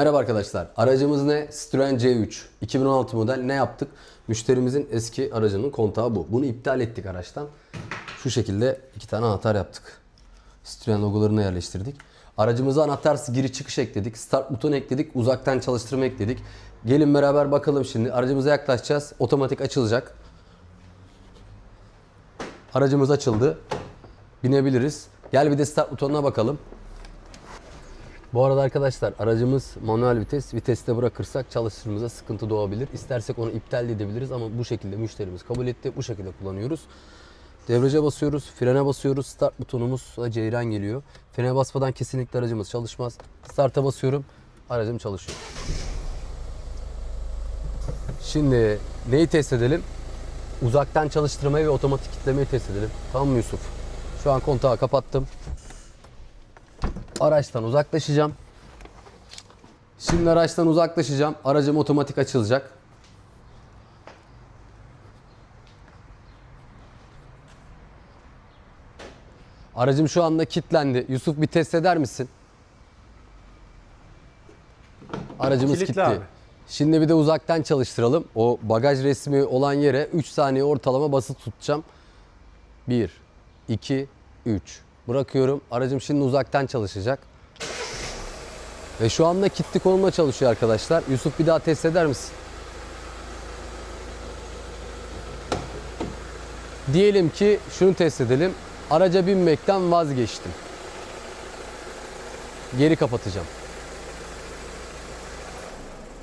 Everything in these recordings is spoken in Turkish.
Merhaba arkadaşlar. Aracımız ne? Citroen C3. 2016 model ne yaptık? Müşterimizin eski aracının kontağı bu. Bunu iptal ettik araçtan. Şu şekilde iki tane anahtar yaptık. Citroen logolarını yerleştirdik. Aracımıza anahtar giriş çıkış ekledik. Start butonu ekledik. Uzaktan çalıştırma ekledik. Gelin beraber bakalım şimdi. Aracımıza yaklaşacağız. Otomatik açılacak. Aracımız açıldı. Binebiliriz. Gel bir de start butonuna bakalım. Bu arada arkadaşlar aracımız manuel vites. Viteste bırakırsak çalıştırmamıza sıkıntı doğabilir. İstersek onu iptal de edebiliriz ama bu şekilde müşterimiz kabul etti. Bu şekilde kullanıyoruz. Debriyaja basıyoruz, frene basıyoruz. Start butonumuz ceyran geliyor. Frene basmadan kesinlikle aracımız çalışmaz. Start'a basıyorum. Aracım çalışıyor. Şimdi neyi test edelim? Uzaktan çalıştırmayı ve otomatik kitlemeyi test edelim. Tamam mı Yusuf? Şu an kontağı kapattım. Araçtan uzaklaşacağım. Şimdi araçtan uzaklaşacağım. Aracım otomatik açılacak. Aracım şu anda kilitlendi. Yusuf bir test eder misin? Aracımız Kilitli kilitli. abi. Şimdi bir de uzaktan çalıştıralım. O bagaj resmi olan yere 3 saniye ortalama basıp tutacağım. 1, 2, 3. Bırakıyorum. Aracım şimdi uzaktan çalışacak. Ve şu anda kilitli konumda çalışıyor arkadaşlar. Yusuf bir daha test eder misin? Diyelim ki şunu test edelim. Araca binmekten vazgeçtim. Geri kapatacağım.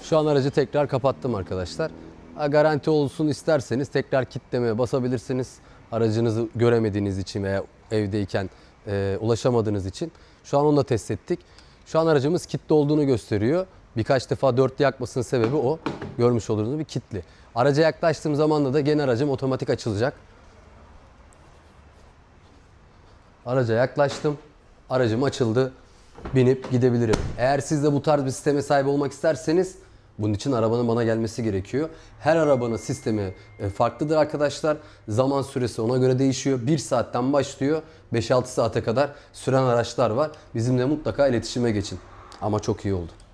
Şu an aracı tekrar kapattım arkadaşlar. Garanti olsun isterseniz tekrar kitlemeye basabilirsiniz. Aracınızı göremediğiniz için veya evdeyken e, ulaşamadığınız için. Şu an onu da test ettik. Şu an aracımız kilitli olduğunu gösteriyor. Birkaç defa dörtlü yakmasının sebebi o. Görmüş olduğunuz bir kilitli. Araca yaklaştığım zaman da gene aracım otomatik açılacak. Araca yaklaştım. Aracım açıldı. Binip gidebilirim. Eğer siz de bu tarz bir sisteme sahip olmak isterseniz bunun için arabanın bana gelmesi gerekiyor. Her arabanın sistemi e, farklıdır arkadaşlar. Zaman süresi ona göre değişiyor. 1 saatten başlıyor. 5-6 saate kadar süren araçlar var. Bizimle mutlaka iletişime geçin. Ama çok iyi oldu.